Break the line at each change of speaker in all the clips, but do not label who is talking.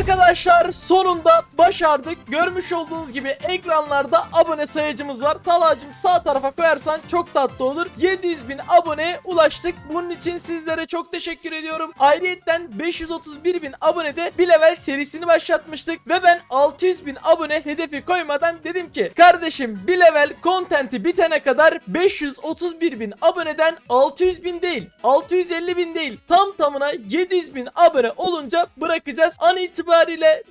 Arkadaşlar sonunda başardık. Görmüş olduğunuz gibi ekranlarda abone sayıcımız var. Talacım sağ tarafa koyarsan çok tatlı olur. 700 bin aboneye ulaştık. Bunun için sizlere çok teşekkür ediyorum. Ayrıyeten 531 bin abonede bir level serisini başlatmıştık. Ve ben 600 bin abone hedefi koymadan dedim ki kardeşim bir level kontenti bitene kadar 531 bin aboneden 600 bin değil 650 bin değil tam tamına 700 bin abone olunca bırakacağız. An itibariyle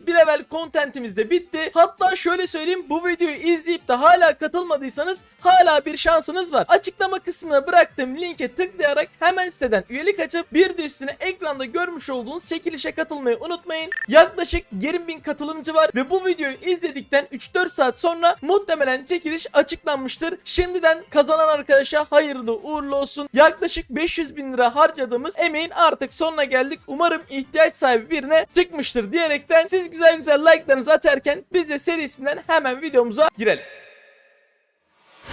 bir level kontentimiz de bitti. Hatta şöyle söyleyeyim bu videoyu izleyip de hala katılmadıysanız hala bir şansınız var. Açıklama kısmına bıraktığım linke tıklayarak hemen siteden üyelik açıp bir de üstüne ekranda görmüş olduğunuz çekilişe katılmayı unutmayın. Yaklaşık 20 bin katılımcı var ve bu videoyu izledikten 3-4 saat sonra muhtemelen çekiliş açıklanmıştır. Şimdiden kazanan arkadaşa hayırlı uğurlu olsun. Yaklaşık 500 bin lira harcadığımız emeğin artık sonuna geldik. Umarım ihtiyaç sahibi birine çıkmıştır diyerekten siz güzel güzel like'larınızı atarken biz de serisinden hemen videomuza girelim.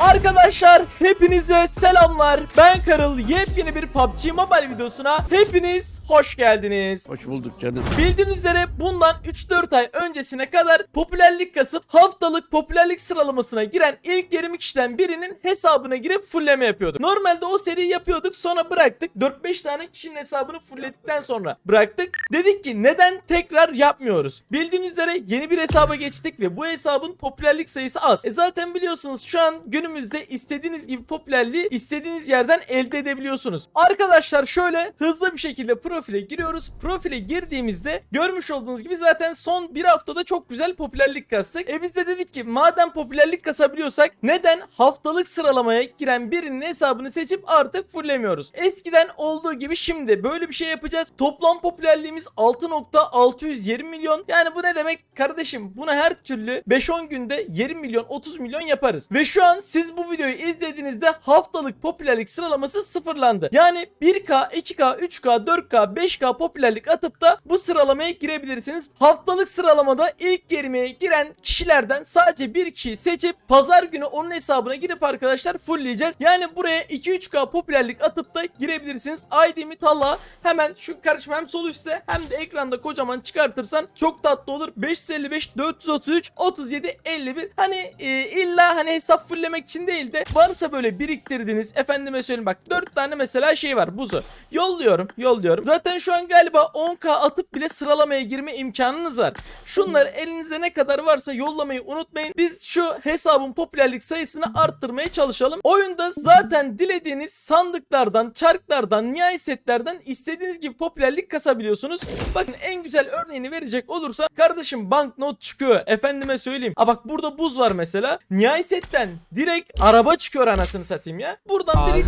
Arkadaşlar hepinize selamlar. Ben Karıl. Yepyeni bir PUBG Mobile videosuna hepiniz hoş geldiniz.
Hoş bulduk canım.
Bildiğiniz üzere bundan 3-4 ay öncesine kadar popülerlik kasıp haftalık popülerlik sıralamasına giren ilk 20 kişiden birinin hesabına girip fullleme yapıyorduk. Normalde o seriyi yapıyorduk sonra bıraktık. 4-5 tane kişinin hesabını fullledikten sonra bıraktık. Dedik ki neden tekrar yapmıyoruz? Bildiğiniz üzere yeni bir hesaba geçtik ve bu hesabın popülerlik sayısı az. E zaten biliyorsunuz şu an günümüzde istediğiniz gibi popülerliği istediğiniz yerden elde edebiliyorsunuz. Arkadaşlar şöyle hızlı bir şekilde profile giriyoruz. Profile girdiğimizde görmüş olduğunuz gibi zaten son bir haftada çok güzel popülerlik kastık. E biz de dedik ki madem popülerlik kasabiliyorsak neden haftalık sıralamaya giren birinin hesabını seçip artık fullemiyoruz. Eskiden olduğu gibi şimdi böyle bir şey yapacağız. Toplam popülerliğimiz 6.620 milyon. Yani bu ne demek kardeşim? Buna her türlü 5-10 günde 20 milyon 30 milyon yaparız. Ve şu an siz bu videoyu izlediğinizde haftalık popülerlik sıralaması sıfırlandı. Yani 1K, 2K, 3K, 4K, 5K popülerlik atıp da bu sıralamaya girebilirsiniz. Haftalık sıralamada ilk 20'ye giren kişilerden sadece bir kişiyi seçip pazar günü onun hesabına girip arkadaşlar fullleyeceğiz. Yani buraya 2-3K popülerlik atıp da girebilirsiniz. ID'mi Talla hemen şu karışma hem sol üstte hem de ekranda kocaman çıkartırsan çok tatlı olur. 555 433 37 51 hani e, illa hani hesap fulllemek için değil de varsa böyle biriktirdiğiniz efendime söyleyeyim bak 4 tane mesela şey var buzu. Yolluyorum yolluyorum. Zaten şu an galiba 10k atıp bile sıralamaya girme imkanınız var. Şunları elinizde ne kadar varsa yollamayı unutmayın. Biz şu hesabın popülerlik sayısını arttırmaya çalışalım. Oyunda zaten dilediğiniz sandıklardan, çarklardan, nihai setlerden istediğiniz gibi popülerlik kasabiliyorsunuz. Bakın en güzel örneğini verecek olursa kardeşim banknot çıkıyor. Efendime söyleyeyim. A bak burada buz var mesela. Nihai setten direkt araba çıkıyor anasını satayım ya. Buradan
Abi
biri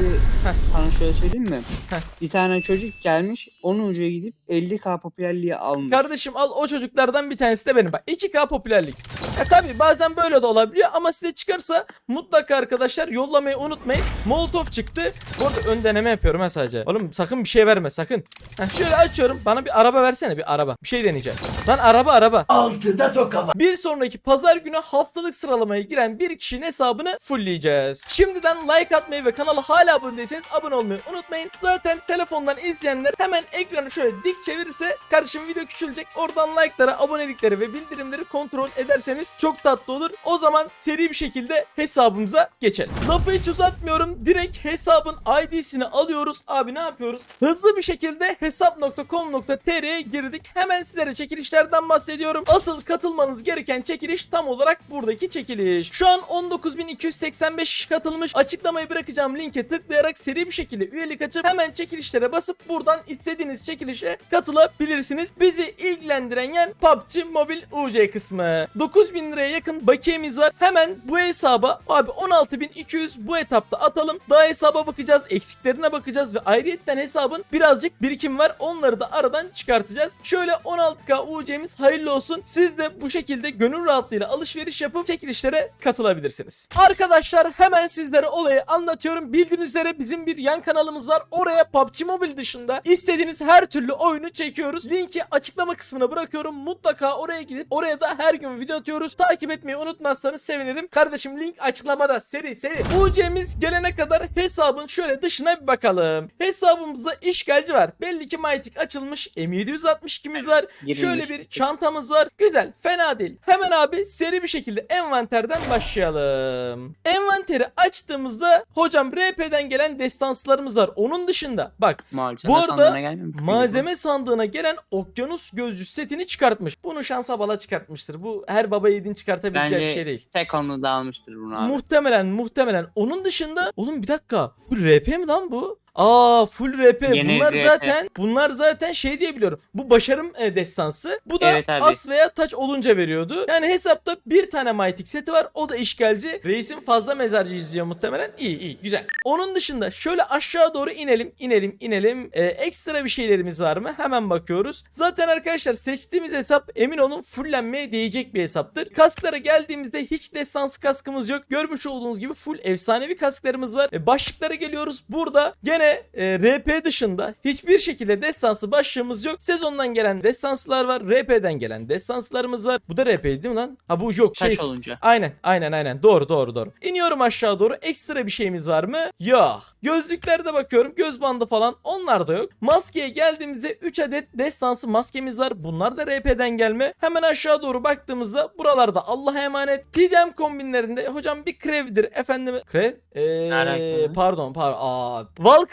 sana şöyle söyleyeyim mi?
Heh.
Bir tane çocuk gelmiş onun ucuya gidip 50k popülerliği almış.
Kardeşim al o çocuklardan bir tanesi de benim. Bak 2K popülerlik. Ya tabi bazen böyle de olabiliyor ama size çıkarsa mutlaka arkadaşlar yollamayı unutmayın. Molotov çıktı. Bu arada ön deneme yapıyorum ha sadece. Oğlum sakın bir şey verme sakın. Heh, şöyle açıyorum. Bana bir araba versene bir araba. Bir şey deneyeceğim. Lan araba araba.
Altıda toka var.
Bir sonraki pazar günü haftalık sıralamaya giren bir kişinin hesabını fullleyeceğiz. Şimdiden like atmayı ve kanala hala abone değilseniz abone olmayı unutmayın. Zaten telefondan izleyenler hemen ekranı şöyle dik çevirirse kardeşim video küçülecek. Oradan like'ları, abonelikleri ve bildirimleri kontrol ederseniz çok tatlı olur. O zaman seri bir şekilde hesabımıza geçelim. Lafı hiç uzatmıyorum. Direkt hesabın ID'sini alıyoruz. Abi ne yapıyoruz? Hızlı bir şekilde hesap.com.tr'ye girdik. Hemen sizlere çekilişlerden bahsediyorum. Asıl katılmanız gereken çekiliş tam olarak buradaki çekiliş. Şu an 19.285 kişi katılmış. Açıklamayı bırakacağım linke tıklayarak seri bir şekilde üyelik açıp hemen çekilişlere basıp buradan istediğiniz çekilişe katılabilirsiniz. Bizi ilgilendiren yer PUBG Mobile UC kısmı. 9000 liraya yakın bakiyemiz var. Hemen bu hesaba abi 16200 bu etapta atalım. Daha hesaba bakacağız. Eksiklerine bakacağız ve ayrıyetten hesabın birazcık birikim var. Onları da aradan çıkartacağız. Şöyle 16k UC'miz hayırlı olsun. Siz de bu şekilde gönül rahatlığıyla alışveriş yapıp çekilişlere katılabilirsiniz. Arkadaşlar hemen sizlere olayı anlatıyorum. Bildiğiniz üzere bizim bir yan kanalımız var. Oraya PUBG Mobile dışında istediğiniz her türlü oyunu çekiyoruz. Linki açıklama kısmına bırakıyorum. Mutlaka oraya gidip oraya da her gün video atıyorum. Başlıyoruz. Takip etmeyi unutmazsanız sevinirim. Kardeşim link açıklamada. Seri seri. UC'miz gelene kadar hesabın şöyle dışına bir bakalım. Hesabımızda işgalci var. Belli ki Mytik açılmış. M762'miz var. Şöyle bir çantamız var. Güzel. Fena değil. Hemen abi seri bir şekilde envanterden başlayalım. Envanteri açtığımızda hocam RP'den gelen destanslarımız var. Onun dışında bak
Malzeme
Bu arada malzeme sandığına gelen okyanus gözcü setini çıkartmış. Bunu şansa bala çıkartmıştır. Bu her baba yiğidin çıkartabileceği bir
Bence
şey değil.
tek onu da almıştır bunu abi.
Muhtemelen muhtemelen. Onun dışında oğlum bir dakika. Full RP mi lan bu? Aa full RP.
Yeni
bunlar
RP.
zaten bunlar zaten şey diye biliyorum. Bu başarım e, destansı. Bu da
Evet abi.
as veya taç olunca veriyordu. Yani hesapta bir tane Mythic seti var. O da işgalci. Reisin fazla mezarcı izliyor muhtemelen. İyi iyi güzel. Onun dışında şöyle aşağı doğru inelim inelim inelim. E, ekstra bir şeylerimiz var mı? Hemen bakıyoruz. Zaten arkadaşlar seçtiğimiz hesap emin olun fullenmeye değecek bir hesaptır. Kasklara geldiğimizde hiç destansı kaskımız yok. Görmüş olduğunuz gibi full efsanevi kasklarımız var. E, başlıklara geliyoruz. Burada gene e, RP dışında hiçbir şekilde destansı başlığımız yok. Sezondan gelen destansılar var. RP'den gelen destansılarımız var. Bu da RP değil mi lan? Ha bu yok. Şey,
Taç olunca.
Aynen aynen aynen doğru doğru doğru. İniyorum aşağı doğru ekstra bir şeyimiz var mı? Yok. Gözlüklerde bakıyorum göz bandı falan onlar da yok. Maskeye geldiğimizde 3 adet destansı maskemiz var. Bunlar da RP'den gelme. Hemen aşağı doğru baktığımızda buralarda Allah'a emanet. TDM kombinlerinde hocam bir Krev'dir efendim. Krev? Ee, pardon pardon. Aa,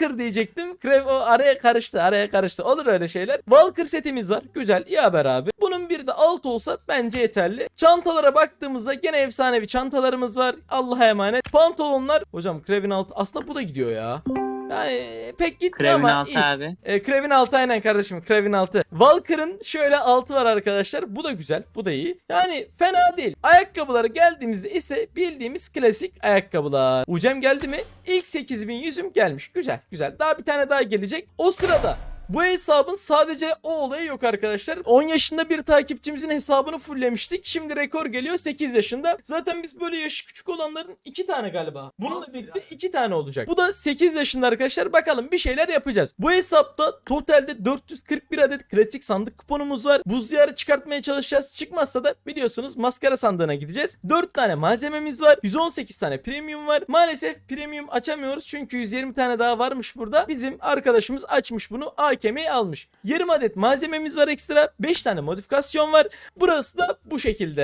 Valkyr diyecektim. Krev o araya karıştı araya karıştı. Olur öyle şeyler. Valkyr setimiz var. Güzel iyi haber abi. Bunun bir de alt olsa bence yeterli. Çantalara baktığımızda gene efsanevi çantalarımız var. Allah'a emanet. Pantolonlar. Hocam Krev'in altı. Aslında bu da gidiyor ya. Yani pek gitmiyor
Krevin
ama
altı
iyi.
abi.
E, Krevin altı aynen kardeşim. Krevin altı. Valkyr'ın şöyle altı var arkadaşlar. Bu da güzel. Bu da iyi. Yani fena değil. Ayakkabılara geldiğimizde ise bildiğimiz klasik ayakkabılar. Ucem geldi mi? İlk 8100'üm gelmiş. Güzel güzel. Daha bir tane daha gelecek. O sırada bu hesabın sadece o olayı yok arkadaşlar. 10 yaşında bir takipçimizin hesabını fulllemiştik. Şimdi rekor geliyor 8 yaşında. Zaten biz böyle yaşı küçük olanların 2 tane galiba. Bununla birlikte 2 tane olacak. Bu da 8 yaşında arkadaşlar. Bakalım bir şeyler yapacağız. Bu hesapta totalde 441 adet klasik sandık kuponumuz var. Buz diyarı çıkartmaya çalışacağız. Çıkmazsa da biliyorsunuz maskara sandığına gideceğiz. 4 tane malzememiz var. 118 tane premium var. Maalesef premium açamıyoruz çünkü 120 tane daha varmış burada. Bizim arkadaşımız açmış bunu. AKM'yi almış. Yarım adet malzememiz var ekstra. 5 tane modifikasyon var. Burası da bu şekilde.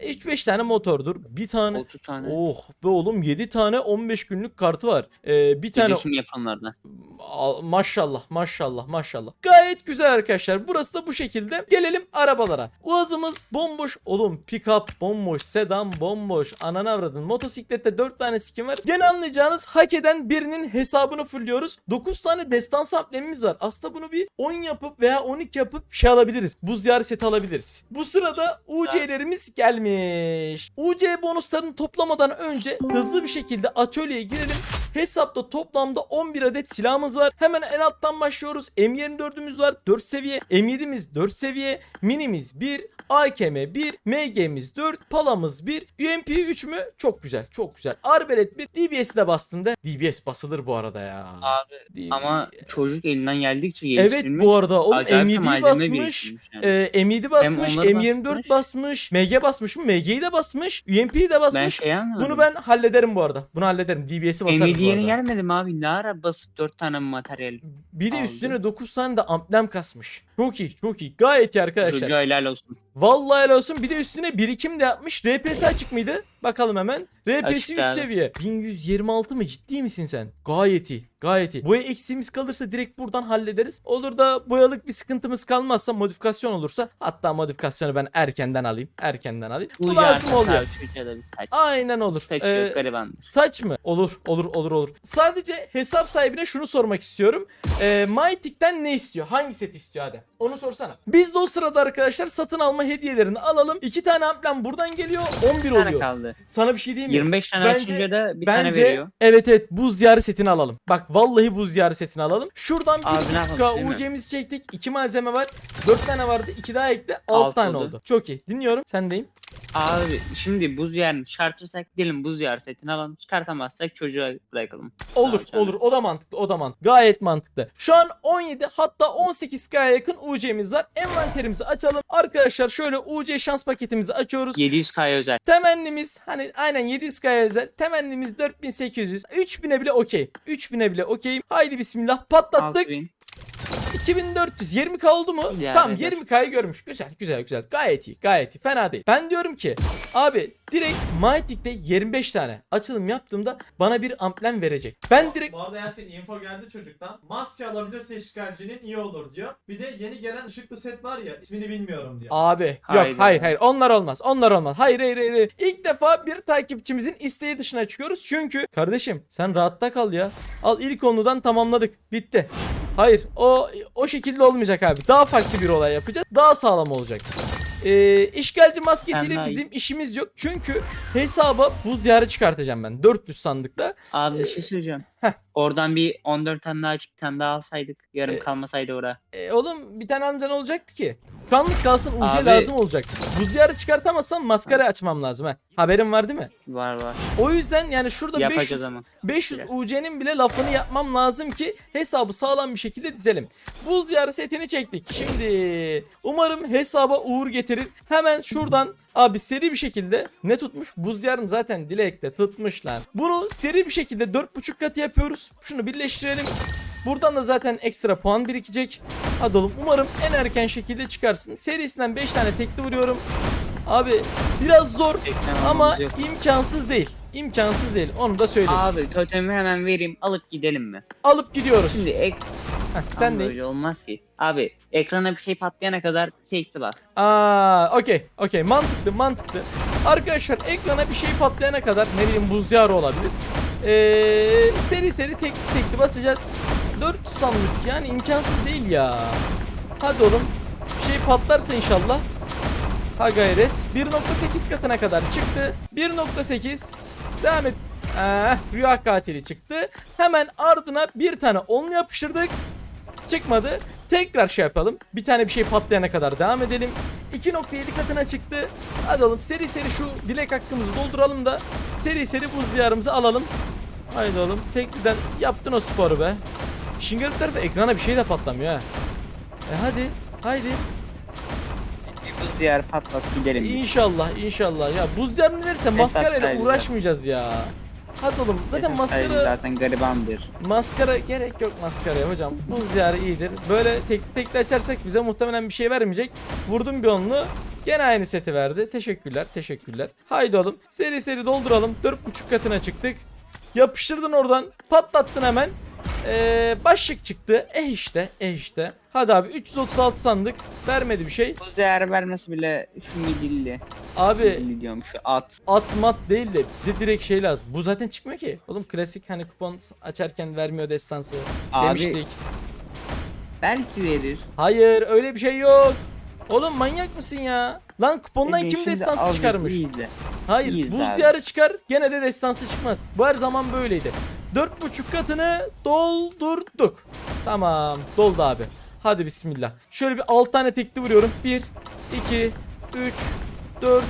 3-5 tane motordur. Bir tane
30 tane.
Oh be oğlum 7 tane 15 günlük kartı var. Ee, bir tane
Birleşim yapanlardan.
Al- maşallah maşallah maşallah. Gayet güzel arkadaşlar. Burası da bu şekilde. Gelelim arabalara. Uazımız bomboş. Oğlum pick-up bomboş. Sedan bomboş. Ananı avradın. Motosiklette 4 tane skin var. Gene anlayacağınız hak eden birinin hesabını fullüyoruz. 9 tane destansı amblemimiz var. Aslında bunu bir 10 yapıp veya 12 yapıp şey alabiliriz. Buz diyarı seti alabiliriz. Bu sırada UC'lerimiz gelmiş. UC bonuslarını toplamadan önce hızlı bir şekilde atölyeye girelim. Hesapta toplamda 11 adet silahımız var. Hemen en alttan başlıyoruz. M24'ümüz var 4 seviye. M7'miz 4 seviye. Minimiz 1. AKM 1. MG'miz 4. Palamız 1. UMP 3 mü? Çok güzel. Çok güzel. Arbelet 1. DBS'i de bastın da. DBS basılır bu arada ya.
Abi
DBS.
ama çocuk elinden geldikçe
Evet
geliştirilmiş.
bu arada oğlum
acayip bir
M7'yi
malzeme
basmış.
yani.
e, M7 basmış,
onları
M24
basmış.
basmış, MG basmış mı? MG'yi de basmış, UMP'yi de
ben
basmış.
şey anlamadım.
Bunu ben hallederim bu arada. Bunu hallederim. DBS'i basarız
Emidi
bu
yeni
arada.
gelmedi mi abi? Ne ara basıp 4 tane materyal?
Bir de
aldı.
üstüne 9 tane de amblem kasmış. Çok iyi, çok iyi. Gayet iyi arkadaşlar.
Çocuğa helal olsun.
Vallahi helal olsun. Bir de üstüne birikim de yapmış. RP'si açık mıydı? Bakalım hemen.
Açık
3
abi.
seviye. 1126 mı? Ciddi misin sen? Gayet iyi. Gayet iyi. Boya eksiğimiz kalırsa direkt buradan hallederiz. Olur da boyalık bir sıkıntımız kalmazsa modifikasyon olursa hatta modifikasyonu ben erkenden alayım. Erkenden alayım. Bu lazım oluyor. Aynen olur. Ee,
gariban.
Saç mı? Olur, olur, olur, olur. Sadece hesap sahibine şunu sormak istiyorum. Ee, Mytik'ten ne istiyor? Hangi set istiyor hadi? Onu sorsana. Biz de o sırada arkadaşlar satın alma hediyelerini alalım. İki tane amblem buradan geliyor. 11
Bir tane
oluyor.
kaldı.
Sana bir şey diyeyim mi?
25 tane
Bence-
açınca da bir tane
Bence
veriyor.
evet evet buz diyarı setini alalım. Bak vallahi buz diyarı setini alalım. Şuradan
Abi
bir
mi?
UC'mizi çektik. İki malzeme var. Dört tane vardı. iki daha ekle. Alt
Alt
tane
oldu.
oldu. Çok iyi. Dinliyorum. Sendeyim.
Abi şimdi buz yerini çıkartırsak gidelim buz yer setini alalım. Çıkartamazsak çocuğa bırakalım.
Olur
Tamam,
olur o da mantıklı o da mantıklı. Gayet mantıklı. Şu an 17 hatta 18K'ya yakın UC'miz var. Envanterimizi açalım. Arkadaşlar şöyle UC şans paketimizi açıyoruz.
700k özel.
Temennimiz hani aynen 700K'ya özel. Temennimiz 4800. 3000'e bile okey. 3000'e bile okey. Haydi bismillah patlattık.
6000.
2400 20k oldu mu?
Yani
tamam
evet.
20k'yı görmüş. Güzel güzel güzel. Gayet iyi gayet iyi. Fena değil. Ben diyorum ki abi direkt Mytik'te 25 tane açılım yaptığımda bana bir amblem verecek. Ben direkt
Bu arada Yasin info geldi çocuktan. Maske alabilirse işgalcinin iyi olur diyor. Bir de yeni gelen ışıklı set var ya ismini bilmiyorum diyor.
Abi yok
Haydi.
hayır hayır onlar olmaz onlar olmaz hayır hayır hayır hayır. İlk defa bir takipçimizin isteği dışına çıkıyoruz çünkü kardeşim sen rahatta kal ya al ilk konudan tamamladık bitti. Hayır o o şekilde olmayacak abi daha farklı bir olay yapacağız daha sağlam olacak. Ee, işgalci maskesiyle
daha-
bizim işimiz yok çünkü hesaba buz diyarı çıkartacağım ben 400 sandıkta.
Abi bir şey söyleyeceğim.
Heh.
Oradan bir 14 tane daha çık tane daha alsaydık. Yarım
Ee,
kalmasaydı ora.
E, oğlum bir tane amcan olacaktı ki. Şu anlık kalsın UC
Abi-
lazım olacak. Buz diyarı çıkartamazsam maskara açmam lazım ha. Haberin var değil mi?
Var var.
O yüzden yani şurada
Yapacağız
500
ama.
500
Biraz.
UC'nin bile lafını yapmam lazım ki hesabı sağlam bir şekilde dizelim. Buz diyarı setini çektik. Şimdi umarım hesaba uğur getirir. Hemen şuradan abi seri bir şekilde ne tutmuş? Buz diyarını zaten dilekte tutmuş lan. Bunu seri bir şekilde 4.5 katı yapıyoruz. Şunu birleştirelim. Buradan da zaten ekstra puan birikecek. Hadi oğlum umarım en erken şekilde çıkarsın. Serisinden 5 tane tekli vuruyorum. Abi biraz zor ama imkansız değil. İmkansız değil. Onu da söyleyeyim.
Abi totemi hemen vereyim alıp gidelim mi?
Alıp gidiyoruz.
Şimdi ek
Heh, sen de.
böyle olmaz ki. Abi ekrana bir şey patlayana kadar tekli bas.
Aa, okey, okey. Mantıklı, mantıklı. Arkadaşlar ekrana bir şey patlayana kadar ne bileyim buz yarı olabilir. Ee, seri seri tek tekli basacağız. 400 sandık yani imkansız değil ya. Hadi oğlum. Bir şey patlarsa inşallah. Ha gayret. 1.8 katına kadar çıktı. 1.8 devam et. Ah, rüya katili çıktı. Hemen ardına bir tane onlu yapıştırdık. Çıkmadı. Tekrar şey yapalım. Bir tane bir şey patlayana kadar devam edelim. 2.7 katına çıktı. Hadi oğlum seri seri şu dilek hakkımızı dolduralım da seri seri buz diyarımızı alalım. Haydi oğlum tekliden yaptın o sporu be. İşin garip tarafı ekrana bir şey de patlamıyor ha. E hadi. Haydi.
Buz diyarı patlat gidelim.
İnşallah inşallah. Ya buz diyarını verirse maskarayla
sahibi
uğraşmayacağız ya. Hadi oğlum zaten
sahibi
maskara
zaten garibandır.
Maskara gerek yok maskaraya hocam. Buz diyarı iyidir. Böyle tek tekli açarsak bize muhtemelen bir şey vermeyecek. Vurdum bir onlu. Gene aynı seti verdi. Teşekkürler, teşekkürler. Haydi oğlum. Seri seri dolduralım. 4.5 katına çıktık. Yapıştırdın oradan. Patlattın hemen. Ee, başlık çıktı. Eh işte, eh işte. Hadi abi 336 sandık. Vermedi bir şey.
Buz diyarı vermesi bile şu midilli.
Abi
Midilli diyorum şu at.
at mat değil de bize direkt şey lazım. Bu zaten çıkmıyor ki. Oğlum klasik hani kupon açarken vermiyor destansı.
Abi
Demiştik.
belki verir.
Hayır öyle bir şey yok. Oğlum manyak mısın ya? Lan kupondan
Ee,
kim destansı çıkarmış?
izle.
Hayır
iyi
buz
abi.
diyarı çıkar gene de destansı çıkmaz. Bu her zaman böyleydi. 4.5 katını doldurduk. Tamam doldu abi. Hadi bismillah. Şöyle bir 6 tane tekli vuruyorum. 1, 2, 3, 4,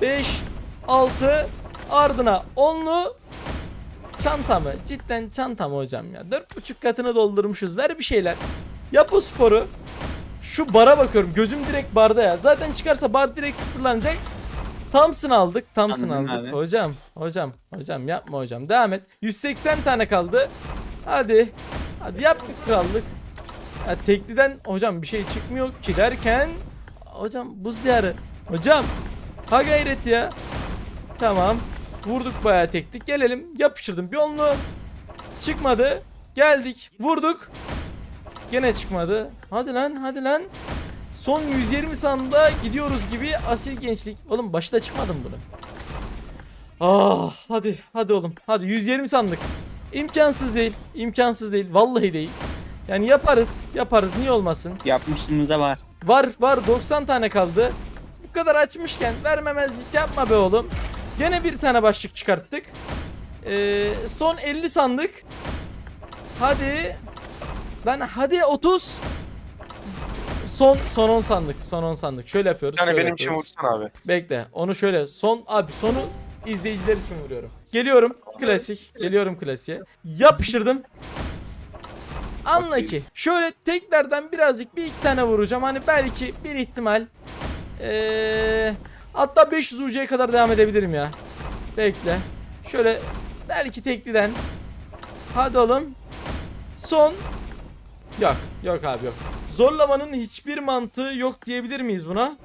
5, 6. Ardına 10'lu çantamı. Cidden çantamı hocam ya. 4.5 katını doldurmuşuz. Ver bir şeyler. Yap o sporu. Şu bara bakıyorum. Gözüm direkt barda ya. Zaten çıkarsa bar direkt sıfırlanacak. Thompson aldık. Thompson
Anladım
aldık.
abi.
Hocam, hocam, hocam yapma hocam. Devam et. 180 tane kaldı. Hadi. Hadi yap bir krallık. Ya tekliden hocam bir şey çıkmıyor ki derken hocam buz diyarı. Hocam ha gayret ya. Tamam. Vurduk bayağı tektik. Gelelim. Yapıştırdım bir onlu. Çıkmadı. Geldik. Vurduk. Gene çıkmadı. Hadi lan hadi lan. Son 120 sanda gidiyoruz gibi asil gençlik. Oğlum başta çıkmadım bunu. Ah hadi hadi oğlum. Hadi 120 sandık. İmkansız değil. imkansız değil. Vallahi değil. Yani yaparız. Yaparız. Niye olmasın?
Yapmışlığımıza var.
Var var 90 tane kaldı. Bu kadar açmışken vermemezlik yapma be oğlum. Gene bir tane başlık çıkarttık. Ee, son 50 sandık. Hadi. Lan hadi 30. Son son 10 sandık. Son 10 sandık. Şöyle yapıyoruz.
Yani
şöyle
benim için
yapıyoruz.
vursana abi.
Bekle. Onu şöyle son abi sonu izleyiciler için vuruyorum. Geliyorum klasik. Geliyorum klasiğe. Yapıştırdım. Anla ki. Şöyle teklerden birazcık bir iki tane vuracağım. Hani belki bir ihtimal. Ee, hatta 500 UC'ye kadar devam edebilirim ya. Bekle. Şöyle belki tekliden. Hadi oğlum. Son. Yok. Yok abi yok. Zorlamanın hiçbir mantığı yok diyebilir miyiz buna?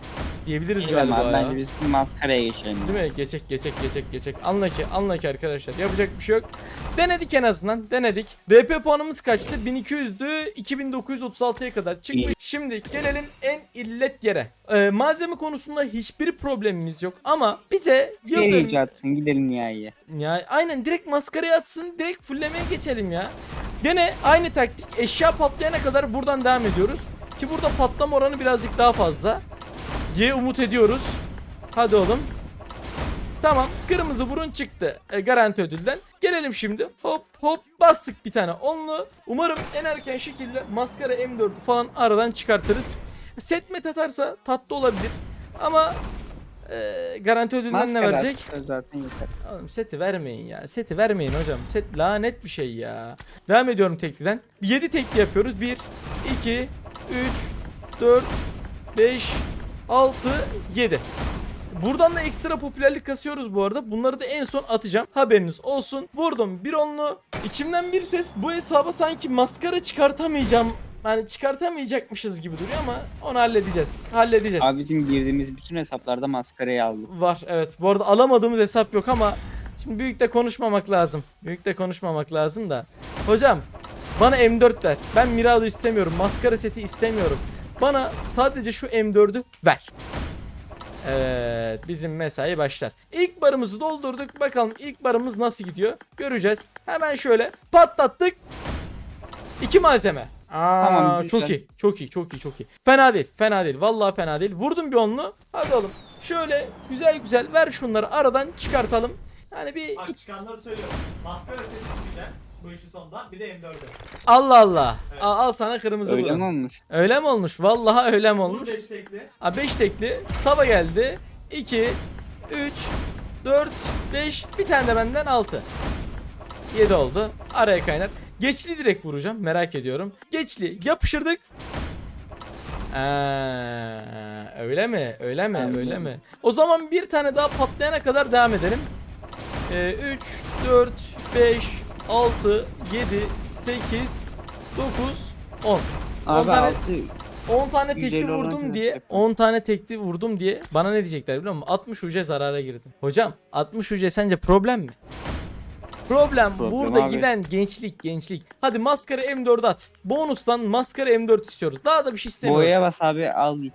Diyebiliriz
Gidelim
galiba ya.
Bence biz maskaraya geçelim.
Değil mi? Geçek geçek geçek geçek. Anla ki anla ki arkadaşlar. Yapacak bir şey yok. Denedik en azından. Denedik. RP puanımız kaçtı? 1200'dü. 2936'ya kadar çıkmış.
İyi.
Şimdi gelelim en illet yere. Ee, malzeme konusunda hiçbir problemimiz yok. Ama bize yıldırım...
iyice atsın gidelim nihaiye.
Ya aynen direkt maskaraya atsın. Direkt fullemeye geçelim ya. Gene aynı taktik. Eşya patlayana kadar buradan devam ediyoruz. Ki burada patlama oranı birazcık daha fazla. Diye umut ediyoruz. Hadi oğlum. Tamam. Kırmızı burun çıktı. E, garanti ödülden. Gelelim şimdi. Hop hop bastık bir tane onlu. Umarım en erken şekilde maskara M4'ü falan aradan çıkartırız. Set met atarsa tatlı olabilir. Ama e, garanti ödülden ne
Maskara
verecek?
zaten yeter.
Oğlum seti vermeyin ya. Seti vermeyin hocam. Set lanet bir şey ya. Devam ediyorum tekliden. 7 tekli yapıyoruz. 1, 2, 3, 4, 5, 6, 7. Buradan da ekstra popülerlik kasıyoruz bu arada. Bunları da en son atacağım. Haberiniz olsun. Vurdum bir onlu. İçimden bir ses bu hesaba sanki maskara çıkartamayacağım. Yani çıkartamayacakmışız gibi duruyor ama onu halledeceğiz. Halledeceğiz.
Abi bizim girdiğimiz bütün hesaplarda maskarayı aldık.
Var evet. Bu arada alamadığımız hesap yok ama şimdi büyük de konuşmamak lazım. Büyük de konuşmamak lazım da. Hocam bana M4 ver. Ben Mirado istemiyorum. Maskara seti istemiyorum. Bana sadece şu M4'ü ver. Evet bizim mesai başlar. İlk barımızı doldurduk. Bakalım ilk barımız nasıl gidiyor. Göreceğiz. Hemen şöyle patlattık. İki malzeme. Aa,
Tamam,
çok
güzel.
iyi. Çok iyi. Çok iyi. Çok iyi. Fena değil. Fena değil. Vallahi fena değil. Vurdum bir onlu. Hadi oğlum. Şöyle güzel güzel ver şunları aradan çıkartalım. Yani bir
Bak çıkanları söylüyorum. Maskara seti çıkacak bu işin sonunda. Bir de M4'ü.
Allah Allah.
Evet.
Al, al sana kırmızı
Öyle
burun.
mi olmuş?
Öyle mi olmuş? Vallahi öyle mi olmuş?
5 tekli.
Ha 5 tekli. Tava geldi. 2 3 4 5 bir tane de benden 6. 7 oldu. Araya kaynar. Geçli direkt vuracağım. Merak ediyorum. Geçli yapıştırdık. Aa, öyle mi? Öyle mi?
Anladım.
Öyle mi? O zaman bir tane daha patlayana kadar devam edelim. Ee, 3 4 5 6 7 8 9 10.
Abi
tane-
altı
10 tane tekli vurdum diye
yapın.
10 tane tekli vurdum diye bana ne diyecekler biliyor musun? 60 uca zarara girdim. Hocam 60 uca sence problem mi? Problem,
Problem
burada
abi.
giden gençlik gençlik. Hadi maskara M4 at. Bonustan maskara M4 istiyoruz. Daha da bir şey istemiyoruz.
boyaya bas abi al git.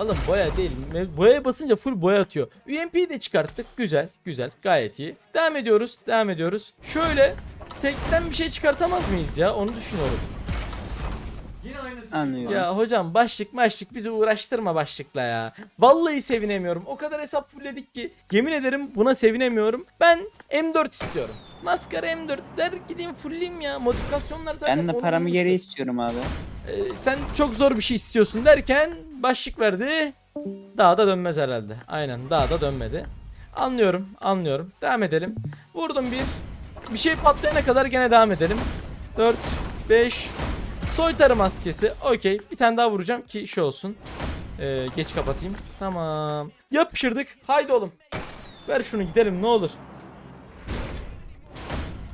Oğlum boya değil. Boyaya basınca full boya atıyor. UMP'yi de çıkarttık. Güzel, güzel. Gayet iyi. Devam ediyoruz, devam ediyoruz. Şöyle tekten bir şey çıkartamaz mıyız ya? Onu düşünüyorum.
Aynısı
Anlıyorum.
Ya hocam başlık başlık bizi uğraştırma başlıkla ya. Vallahi sevinemiyorum. O kadar hesap fullledik ki yemin ederim buna sevinemiyorum. Ben M4 istiyorum. Maskara M4 der gideyim fullleyeyim ya. Modifikasyonlar zaten
Ben de
onun
paramı
olmuştu.
geri istiyorum abi.
Ee, sen çok zor bir şey istiyorsun derken başlık verdi. Daha da dönmez herhalde. Aynen daha da dönmedi. Anlıyorum anlıyorum. Devam edelim. Vurdum bir. Bir şey patlayana kadar gene devam edelim. 4, 5. Soytarı maskesi. Okey. Bir tane daha vuracağım ki şey olsun. Ee, geç kapatayım. Tamam. Yapıştırdık. Haydi oğlum. Ver şunu gidelim ne olur.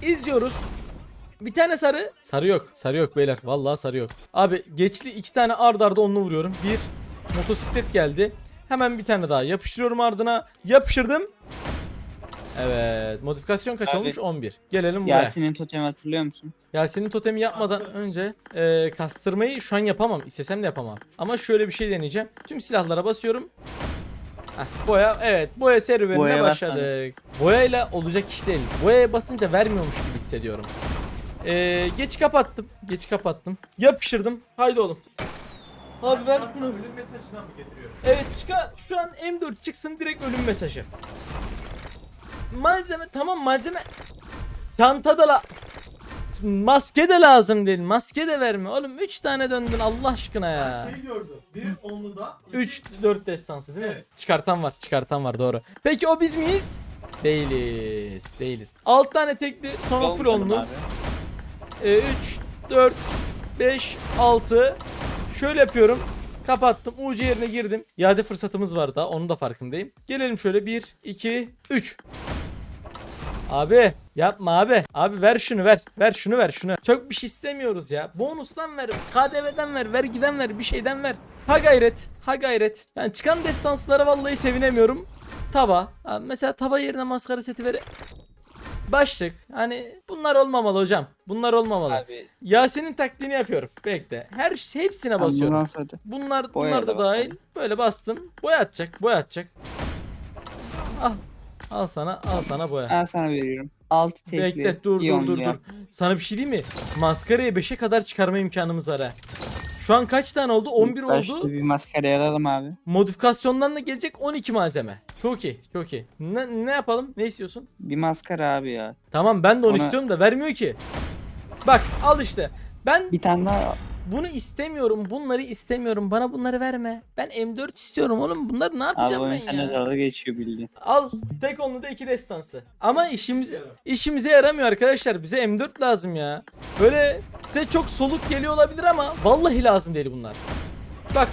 İzliyoruz. Bir tane sarı. Sarı yok. Sarı yok beyler. Vallahi sarı yok. Abi geçli iki tane ard arda onlu vuruyorum. Bir motosiklet geldi. Hemen bir tane daha yapıştırıyorum ardına. Yapıştırdım. Evet. Modifikasyon kaç
Abi.
olmuş? 11. Gelelim buraya.
Yasin'in totemi hatırlıyor musun?
Yasin'in totemi yapmadan önce e, kastırmayı şu an yapamam. İstesem de yapamam. Ama şöyle bir şey deneyeceğim. Tüm silahlara basıyorum. Heh, boya evet boya serüvenine
Boya
başladık. Boyayla olacak iş değil. Boyaya basınca vermiyormuş gibi hissediyorum. E, geç kapattım. Geç kapattım. Yapıştırdım. Haydi oğlum. Abi ver şunu.
Ölüm mesajına mı getiriyor?
Evet çıkar. Şu an M4 çıksın direkt ölüm mesajı. Malzeme tamam malzeme. Çantada la. Maske de lazım değil. Maske de verme. Oğlum 3 tane döndün Allah aşkına ya.
Ben şeyi gördüm. Bir onluda. iki-
3 4 destansı değil mi?
Evet.
Çıkartan var, çıkartan var doğru. Peki o biz miyiz? Değiliz, değiliz. 6 tane tekli, sonra full
Olmadım
onlu.
abi.
3 4 5 6 Şöyle yapıyorum. Kapattım. UC yerine girdim. İade fırsatımız var daha. Onun da farkındayım. Gelelim şöyle 1 2 3 Abi yapma abi. Abi ver şunu ver. Ver şunu ver şunu. Çok bir şey istemiyoruz ya. Bonustan ver. KDV'den ver. Vergiden ver. Bir şeyden ver. Ha gayret. Ha gayret. Yani çıkan destanslara vallahi sevinemiyorum. Tava. Ha, mesela tava yerine maskara seti ver. Başlık. Hani bunlar olmamalı hocam. Bunlar olmamalı.
Abi
Yasin'in taktiğini yapıyorum. Bekle. Her şey- hepsine basıyorum. Bunlar
Boya
bunlar da
da
dahil. Böyle bastım. Boya atacak. Boya atacak. Al. Al sana. Al sana boya.
Ben sana veriyorum. 6 tekli.
Bekle dur dur dur dur. Sana bir şey diyeyim mi? Maskarayı 5'e kadar çıkarma imkanımız var ha. Şu an kaç tane oldu? 11
İlk başta
oldu.
bir maskara alalım abi.
Modifikasyondan da gelecek 12 malzeme. Çok iyi, çok iyi. Ne, ne yapalım? Ne istiyorsun?
Bir maskara abi ya.
Tamam ben de onu
Ona-
istiyorum da vermiyor ki. Bak al işte. Ben
Bir tane daha
bunu istemiyorum. Bunları istemiyorum. Bana bunları verme. Ben M4 istiyorum oğlum. Bunları ne
abi
yapacağım
oyun
ben ya?
dalga geçiyor bildiğin.
Al. Tek onlu da iki destansı. Ama işimiz işimize yaramıyor arkadaşlar. Bize M4 lazım ya. Böyle size çok soluk geliyor olabilir ama vallahi lazım değil bunlar. Bak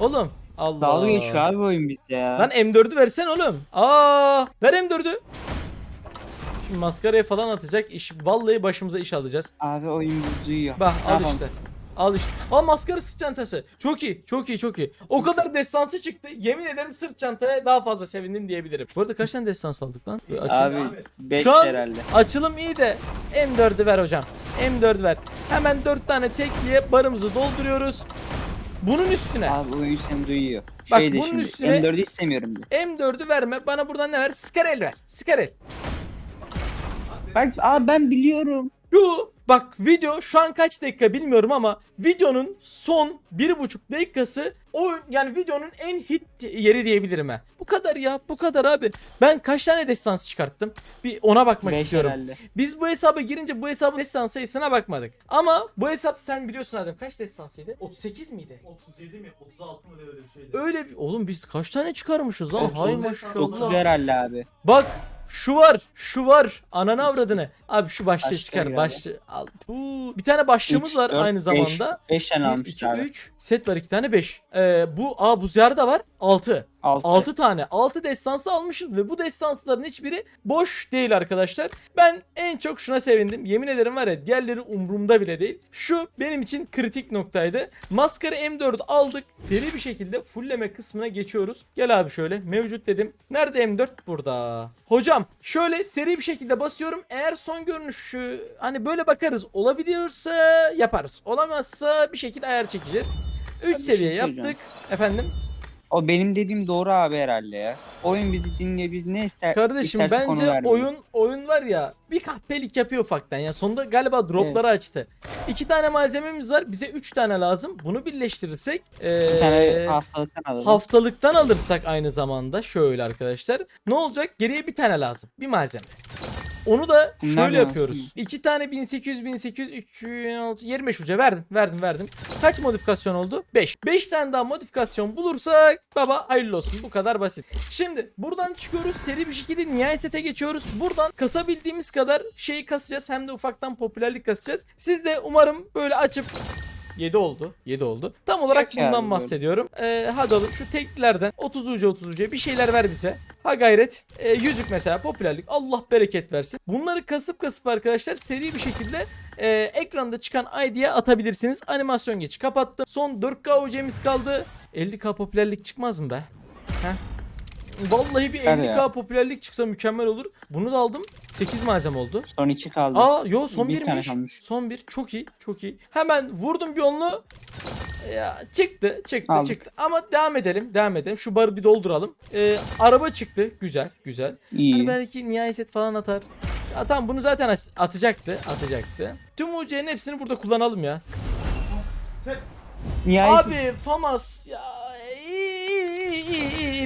oğlum. Allah.
Dalga geçiyor abi oyun bizde ya.
Lan M4'ü versen oğlum. Aa, ver M4'ü. Şimdi maskaraya falan atacak iş. Vallahi başımıza iş alacağız.
Abi oyun bizi duyuyor.
Bak al
Tamam.
işte. Al işte. Aa maskara sırt çantası. Çok iyi. Çok iyi. Çok iyi. O kadar destansı çıktı. Yemin ederim sırt çantaya daha fazla sevindim diyebilirim. Bu arada kaç tane destans aldık lan? Bir açayım.
Abi 5
Şu an
herhalde.
açılım iyi de M4'ü ver hocam. M4'ü ver. Hemen 4 tane tekliye barımızı dolduruyoruz. Bunun üstüne
Abi oyun seni duyuyor.
Bak
Şey de
bunun
şimdi
üstüne-
M4'ü istemiyorum diyor.
M4'ü verme. Bana buradan ne ver? Skarel ver. Skarel.
Bak abi ben biliyorum.
Şu bak video şu an kaç dakika bilmiyorum ama videonun son bir buçuk dakikası o yani videonun en hit yeri diyebilirim ha. Bu kadar ya bu kadar abi. Ben kaç tane destans çıkarttım? Bir ona bakmak
5
istiyorum.
herhalde.
Biz bu hesaba girince bu hesabın destan sayısına bakmadık. Ama bu hesap sen biliyorsun Adem kaç destansıydı? 38 miydi?
37 mi? 36 mı öyle bir şeydi.
Öyle bir oğlum biz kaç tane çıkarmışız lan?
Evet,
Hay
on beş-
9
maşallah.
herhalde abi.
Bak şu var, şu var. Ananı avradını. Abi şu başlığı
Başlığı
çıkar. Başlığı al. Bu bir tane başlığımız
Üç,
var
dört,
aynı zamanda.
5 tane
1
almışız
2
abi.
3 set var 2 tane 5. Ee, bu aa buz yarı da var 6.
6.
6 tane. 6 destansı almışız ve bu destansların hiçbiri boş değil arkadaşlar. Ben en çok şuna sevindim. Yemin ederim var ya diğerleri umurumda bile değil. Şu benim için kritik noktaydı. Maskara M4 aldık. Seri bir şekilde fullleme kısmına geçiyoruz. Gel abi şöyle. Mevcut dedim. Nerede M4? Burada. Hocam şöyle seri bir şekilde basıyorum. Eğer son görünüşü hani böyle bakarız. Olabiliyorsa yaparız. Olamazsa bir şekilde ayar çekeceğiz. 3
bir
seviye
şey
yaptık. Efendim?
O benim dediğim doğru abi herhalde ya. Oyun bizi dinliyor biz ne ister
Kardeşim
isterse konu
bence
vermiyor.
oyun oyun var ya bir kahpelik yapıyor ufaktan ya sonunda galiba dropları açtı. İki tane malzememiz var bize üç tane lazım bunu birleştirirsek
bir tane
ee,
haftalıktan alalım.
haftalıktan alırsak aynı zamanda şöyle arkadaşlar ne olacak geriye bir tane lazım bir malzeme. Onu da şöyle
ne
yapıyoruz.
olsun?
İki tane 1800 1800 316 25 uca verdim verdim verdim. Kaç modifikasyon oldu? 5. 5 tane daha modifikasyon bulursak baba hayırlı olsun. Bu kadar basit. Şimdi buradan çıkıyoruz. Seri bir şekilde nihai sete geçiyoruz. Buradan kasabildiğimiz kadar şeyi kasacağız. Hem de ufaktan popülerlik kasacağız. Siz de umarım böyle açıp 7 oldu. 7 oldu. Tam olarak
Yok yani
bundan
böyle.
bahsediyorum. Ee, hadi oğlum şu teklerden 30 uca 30 uca bir şeyler ver bize. Ha gayret. Ee, yüzük mesela popülerlik. Allah bereket versin. Bunları kasıp kasıp arkadaşlar seri bir şekilde e, ekranda çıkan ID'ye atabilirsiniz. Animasyon geç kapattım. Son 4K UC'miz kaldı. 50K popülerlik çıkmaz mı be? Heh. Vallahi bir
Tabii
50K
ya.
popülerlik çıksa mükemmel olur. Bunu da aldım. 8 malzeme oldu.
Son 2 kaldı.
Aa yo son
Bir tane
birmiş.
kalmış.
Son bir çok iyi çok iyi. Hemen vurdum bir onlu. Ya çıktı çıktı
Aldık.
çıktı. Ama devam edelim devam edelim. Şu barı bir dolduralım. Ee, araba çıktı güzel güzel.
İyi.
Hani belki nihai set falan atar. Ya tamam bunu zaten aç- atacaktı atacaktı. Tüm UC'nin hepsini burada kullanalım ya. Sık-
Nihayet
Abi Famas ya iyi,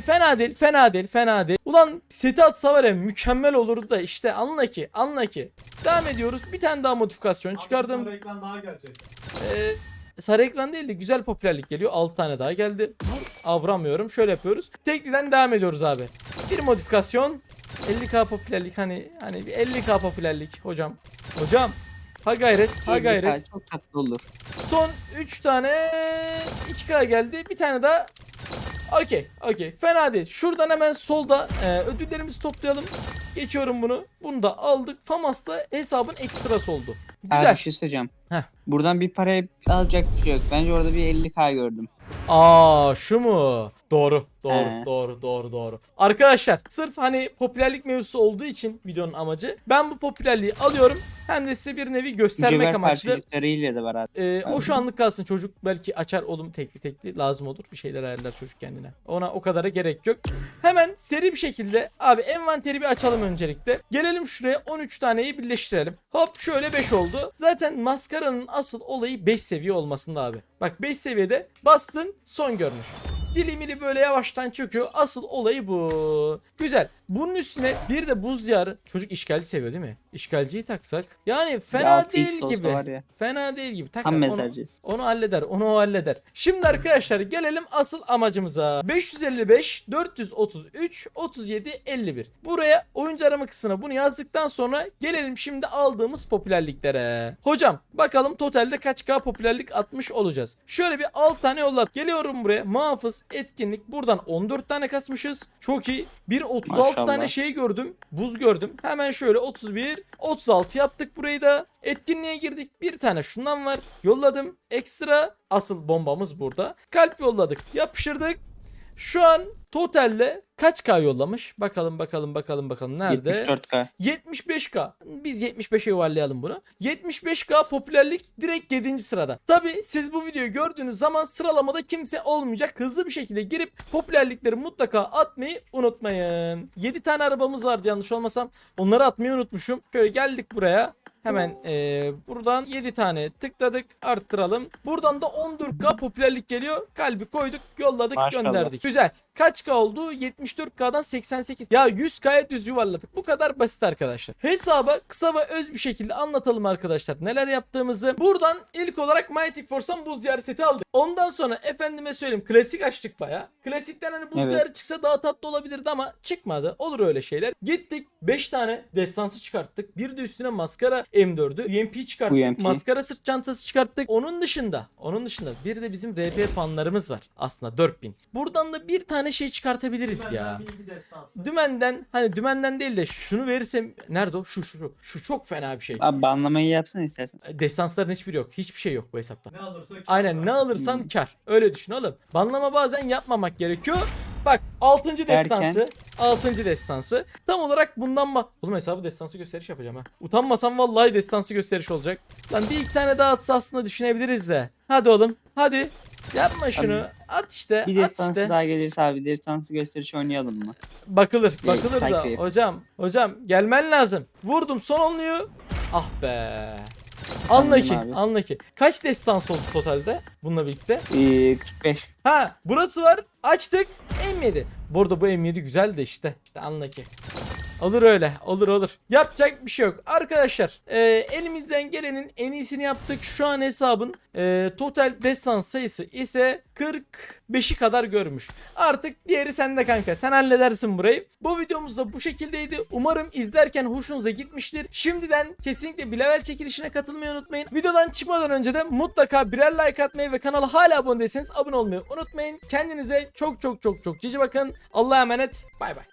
iyi, iyi fena değil fena değil fena değil. Ulan seti atsa var ya mükemmel olurdu da işte anla ki anla ki. Devam ediyoruz bir tane daha modifikasyon
Abi
çıkardım.
bir ekran daha gelecek.
Ee, sarı ekran değil de güzel popülerlik geliyor. 6 tane daha geldi. Avramıyorum. Şöyle yapıyoruz. Tekliden devam ediyoruz abi. Bir modifikasyon. 50k popülerlik hani hani bir 50k popülerlik hocam. Hocam. Ha gayret, ha gayret.
Çok tatlı olur.
Son 3 tane 2k geldi. Bir tane daha Okey, okey. Fena değil. Şuradan hemen solda e, ödüllerimizi toplayalım. Geçiyorum bunu. Bunu da aldık. Famas'ta hesabın ekstrası oldu. Güzel.
Abi bir şey söyleyeceğim.
Heh.
Buradan bir paraya alacak bir şey yok. Bence orada bir 50k gördüm.
Aa şu mu? Doğru, doğru,
He.
doğru, doğru, doğru. Arkadaşlar sırf hani popülerlik mevzusu olduğu için videonun amacı ben bu popülerliği alıyorum hem de size bir nevi göstermek
Mücevher
amaçlı.
parçacıklarıyla da var abi.
Ee, o şu anlık kalsın çocuk belki açar oğlum tekli tekli lazım olur bir şeyler ayarlar çocuk kendine. Ona o kadara gerek yok. Hemen seri bir şekilde abi envanteri bir açalım öncelikle. Gelelim şuraya 13 taneyi birleştirelim. Hop şöyle 5 oldu. Zaten maskaranın asıl olayı 5 seviye olmasında abi. Bak 5 seviyede bastın son görünüş. Dilimili böyle yavaştan çöküyor. Asıl olayı bu. Güzel. Bunun üstüne bir de buz diyarı. Çocuk işgalci seviyor değil mi? İşgalciyi taksak. Yani fena
altı
değil gibi.
Ya.
Fena değil gibi. Tak
Tam
onu- onu halleder. Onu o halleder. Şimdi arkadaşlar gelelim asıl amacımıza. 555, 433, 37, 51. Buraya oyuncu arama kısmına bunu yazdıktan sonra gelelim şimdi aldığımız popülerliklere. Hocam bakalım totalde kaç K popülerlik atmış olacağız. Şöyle bir 6 tane yollat. Geliyorum buraya. Muhafız, etkinlik. Buradan 14 tane kasmışız. Çok iyi. Bir 36
Maşallah.
Tane şey gördüm. Buz gördüm. Hemen şöyle 31, 36 yaptık burayı da. Etkinliğe girdik. Bir tane şundan var. Yolladım. Ekstra asıl bombamız burada. Kalp yolladık. Yapıştırdık. Şu an totalde kaç K yollamış? Bakalım bakalım bakalım bakalım. Nerede?
74k.
75K. Biz 75'e yuvarlayalım bunu. 75K popülerlik direkt 7. sırada. Tabi siz bu videoyu gördüğünüz zaman sıralamada kimse olmayacak. Hızlı bir şekilde girip popülerlikleri mutlaka atmayı unutmayın. 7 tane arabamız vardı yanlış olmasam. Onları atmayı unutmuşum. Şöyle geldik buraya. Hemen eee, buradan 7 tane tıkladık arttıralım. Buradan da 14K popülerlik geliyor. Kalbi koyduk yolladık
Maşallah.
gönderdik. Güzel. Kaç K oldu? 74K'dan 88. Ya 100K'ya düz yuvarladık. Bu kadar basit arkadaşlar. Hesaba kısa ve öz bir şekilde anlatalım arkadaşlar. Neler yaptığımızı. Buradan ilk olarak Mighty Force'dan buz diyarı seti aldık. Ondan sonra efendime söyleyeyim klasik açtık baya. Klasikten hani buz
Evet.
diyarı çıksa daha tatlı olabilirdi ama çıkmadı. Olur öyle şeyler. Gittik 5 tane destansı çıkarttık. Bir de üstüne maskara M4'ü. UMP çıkarttık.
UMP.
Maskara sırt çantası çıkarttık. Onun dışında, onun dışında bir de bizim RP panlarımız var. Aslında 4000. Buradan da bir tane şey çıkartabiliriz ya.
Dümenden bir destansı.
Dümenden hani dümenden değil de şunu verirsem nerede o? Şu şu şu çok fena bir şey.
Abi banlamayı yapsana istersen.
Destansların hiçbiri yok. Hiçbir şey yok bu hesapta.
Ne alırsa kâr
Aynen ne alırsan kar. Öyle düşün oğlum. Banlama bazen yapmamak gerekiyor. Bak 6. destansı. 6. destansı. Tam olarak bundan bak. Oğlum hesabı destansı gösteriş yapacağım ha. Utanmasam vallahi destansı gösteriş olacak. Lan bir iki tane daha atsa aslında düşünebiliriz de. Hadi oğlum. Hadi. Yapma şunu. At işte.
Bir
at işte.
daha gelirse abi destansı gösteriş oynayalım mı?
Bakılır. Bakılır da.
takip.
Hocam. Hocam gelmen lazım. Vurdum son onluyu. Ah be. Anla ki.
abi.
Anla ki. Kaç destans oldu totalde bununla birlikte?
Ee, 45.
Ha burası var. Açtık. M7. Burada bu M7 güzel de işte. İşte anla ki. Olur öyle. Olur olur. Yapacak bir şey yok. Arkadaşlar e, elimizden gelenin en iyisini yaptık. Şu an hesabın e, total destans sayısı ise 45'i kadar görmüş. Artık diğeri sende kanka. Sen halledersin burayı. Bu videomuz da bu şekildeydi. Umarım izlerken hoşunuza gitmiştir. Şimdiden kesinlikle bir level çekilişine katılmayı unutmayın. Videodan çıkmadan önce de mutlaka birer like atmayı ve kanala hala abone değilseniz abone olmayı unutmayın. Kendinize çok çok çok çok cici bakın. Allah'a emanet. Bay bay.